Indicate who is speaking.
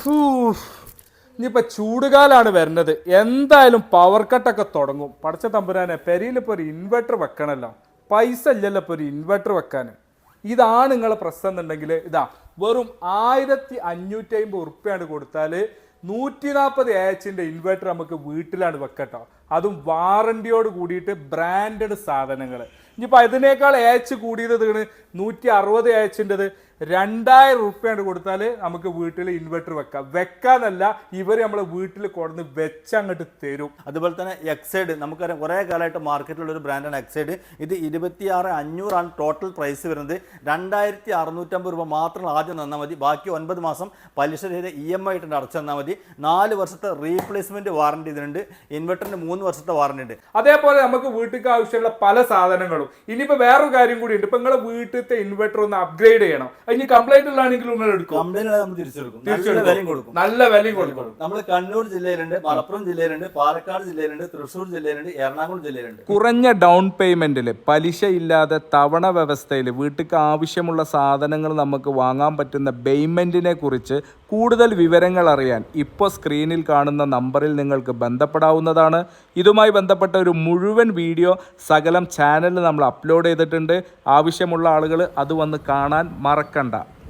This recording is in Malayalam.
Speaker 1: ഫൂ. ഇനിയിപ്പോ ചൂടുകാലാണ് വരുന്നത്. എന്തായാലും പവർ കട്ടൊക്കെ തുടങ്ങും. പടച്ച തമ്പുരാനെ പെരിയിൽ ഇപ്പോൾ ഒരു ഇൻവെർട്ടർ വെക്കണല്ലോ. പൈസ ഇല്ലല്ലോ ഇപ്പോൾ ഒരു ഇൻവെർട്ടർ വെക്കാൻ ഇതാണ് നിങ്ങളെ പ്രശ്നം എന്നുണ്ടെങ്കിൽ ഇതാ വെറും ആയിരത്തി അഞ്ഞൂറ്റി അമ്പത് ഉറുപ്പ്യാണ് കൊടുത്താൽ നൂറ്റി നാൽപ്പത് എച്ചിന്റെ ഇൻവെർട്ടർ നമുക്ക് വീട്ടിലാണ് വെക്കട്ടോ. അതും വാറണ്ടിയോട് കൂടിയിട്ട് ബ്രാൻഡഡ് സാധനങ്ങൾ ഇനിയിപ്പോൾ അതിനേക്കാൾ ഏച്ച് കൂടിയത് നൂറ്റി അറുപത് ഏച്ചിന്റെത് രണ്ടായിരം റുപ്യാണ്ട് കൊടുത്താൽ നമുക്ക് വീട്ടിൽ ഇൻവെർട്ടർ വെക്കാം. വെക്കാന്നല്ല ഇവർ നമ്മളെ വീട്ടിൽ കൊടുന്ന് വെച്ചങ്ങോട്ട് തരും.
Speaker 2: അതുപോലെ തന്നെ എക്സൈഡ് നമുക്കറിയാം കുറേ കാലമായിട്ട് മാർക്കറ്റിലുള്ള ഒരു ബ്രാൻഡാണ് എക്സൈഡ് ഇത് ഇരുപത്തിയാറ് അഞ്ഞൂറാണ് ടോട്ടൽ പ്രൈസ് വരുന്നത്. രണ്ടായിരത്തി അറുന്നൂറ്റമ്പത് രൂപ മാത്രം ആദ്യം തന്നാൽ മതി. ബാക്കി ഒൻപത് മാസം പലിശ ചെയ്ത് ഇ എം ഐ ആയിട്ട് അടച്ചു തന്നാൽ മതി. നാല് വർഷത്തെ റീപ്ലേസ്മെന്റ് വാറണ്ടി ഇതിനുണ്ട്. ഇൻവെർട്ടറിന് മൂന്ന് വർഷത്തെ വാറണ്ടി ഉണ്ട്.
Speaker 1: അതേപോലെ നമുക്ക് വീട്ടിലേക്ക് ആവശ്യമുള്ള പല സാധനങ്ങളും. ഇനിയിപ്പോൾ വേറൊരു കാര്യം കൂടി ഉണ്ട്. ഇപ്പോൾ നിങ്ങളുടെ വീട്ടിലത്തെ ഇൻവെർട്ടർ ഒന്ന് അപ്ഗ്രേഡ് ചെയ്യണം. ഇനി കംപ്ലൈന്റ് ഉള്ളതാണെങ്കിൽ നിങ്ങൾ എടുക്കും.
Speaker 2: കംപ്ലൈന്റ് നമ്മൾ തിരിച്ചെടുക്കും. നല്ല. വിലയും കൊടുക്കും.
Speaker 1: നല്ല വിലയും കൊടുക്കും.
Speaker 2: നമ്മൾ കണ്ണൂർ ജില്ലയിലുണ്ട് മലപ്പുറം ജില്ലയിലുണ്ട് പാലക്കാട് ജില്ലയിലുണ്ട് തൃശ്ശൂർ ജില്ലയിലുണ്ട് എറണാകുളം ജില്ലയിലുണ്ട്.
Speaker 1: കുറഞ്ഞ ഡൗൺ പേയ്മെന്റിൽ പലിശ ഇല്ലാതെ തവണ വ്യവസ്ഥയിൽ വീട്ടിലേക്ക് ആവശ്യമുള്ള സാധനങ്ങൾ നമുക്ക് വാങ്ങാൻ പറ്റുന്ന പേയ്മെന്റിനെ കുറിച്ച് കൂടുതൽ വിവരങ്ങൾ അറിയാൻ ഇപ്പോൾ സ്ക്രീനിൽ കാണുന്ന നമ്പറിൽ നിങ്ങൾക്ക് ബന്ധപ്പെടാവുന്നതാണ്. ഇതുമായി ബന്ധപ്പെട്ട ഒരു മുഴുവൻ വീഡിയോ സകലം ചാനലിൽ നമ്മൾ അപ്ലോഡ് ചെയ്തിട്ടുണ്ട്. ആവശ്യമുള്ള ആളുകൾ അത് വന്ന് കാണാൻ മറക്കണ്ട.